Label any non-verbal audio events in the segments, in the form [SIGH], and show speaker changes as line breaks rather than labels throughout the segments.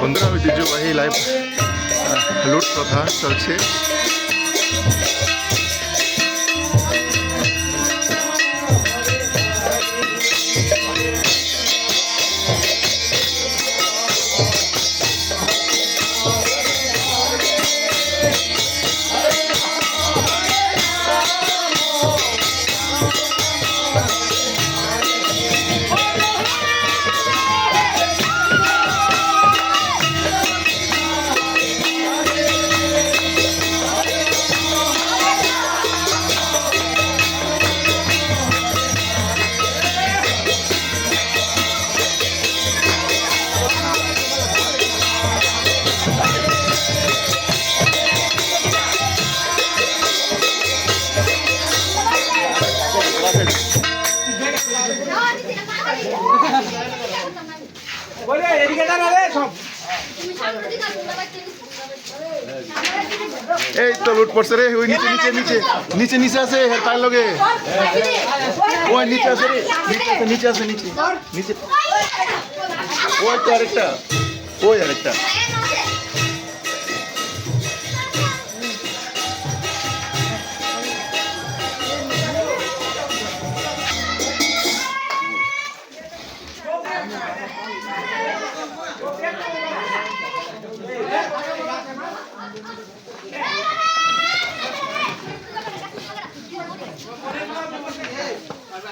বন্ধুরা ঐতিহ্যবাহী লাইভ লুট প্রথা চলছে। এই তো লুট পড়ছে রে, ওই নিচে নিচে নিচে নিচে নিচে আছে তার লগে। ওই নিচে আছে রে নিচে আছে, নিচে নিচে। ওই তো আরেকটা, ওই আরেকটা।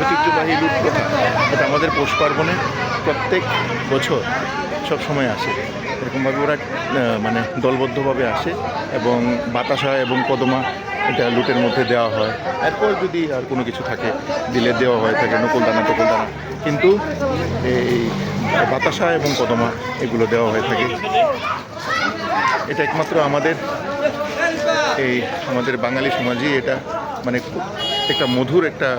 ঐতিহ্যবাহী লুট প্রথা এটা আমাদের পৌষ পার্বণে প্রত্যেক বছর সব সময় আসে। এরকমভাবে ওরা মানে দলবদ্ধভাবে আসে এবং বাতাসা এবং কদমা এটা লুটের মধ্যে দেওয়া হয়। এরপর যদি আর কোনো কিছু থাকে, দিলে দেওয়া হয়, থাকে নকুল দানা দানা। কিন্তু এই বাতাসা এবং কদমা এগুলো দেওয়া হয়ে থাকে। এটা একমাত্র আমাদের এই আমাদের বাঙালি সমাজই এটা মানে একটা মধুর একটা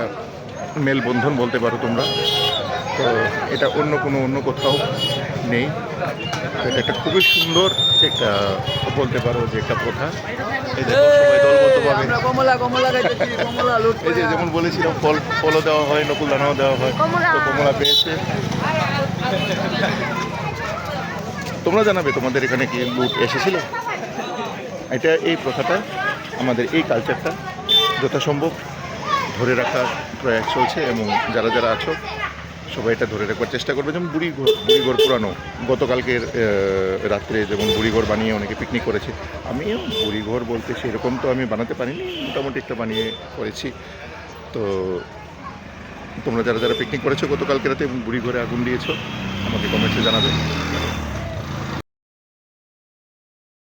মেলবন্ধন বলতে পারো তোমরা। তো এটা অন্য কোনো অন্য কোথাও নেই। তো এটা একটা খুবই সুন্দর একটা বলতে পারো যে একটা প্রথা। এই দেখো সবাই দলবদ্ধভাবে।
কমলা কমলা খাইতেছি [LAUGHS] কমলা লুট
এই যে যেমন বলেছিলাম ফল ফলও দেওয়া হয় নকুল দানাও দেওয়া হয় তো কমলা। পেয়েছে। তোমরা জানাবে তোমাদের এখানে কি লুট এসেছিল? এটা এই প্রথাটা আমাদের এই কালচারটা যথাসম্ভব। ধরে রাখার প্রয়াস চলছে এবং যারা যারা আছো, সবাই এটা ধরে রাখবার চেষ্টা করবে। যেমন বুড়ি ঘর বুড়ি ঘর পুরানো। গতকালকের রাত্রে যেমন বুড়ি ঘর বানিয়ে অনেকে পিকনিক করেছে, আমিও বুড়ি ঘর বলতে সেরকম তো আমি বানাতে পারিনি, মোটামুটি একটা বানিয়ে করেছি। তো তোমরা যারা যারা পিকনিক করেছ গতকালকে রাতে এবং বুড়ি ঘরে আগুন দিয়েছ, আমাকে কমেন্টসে জানাবে।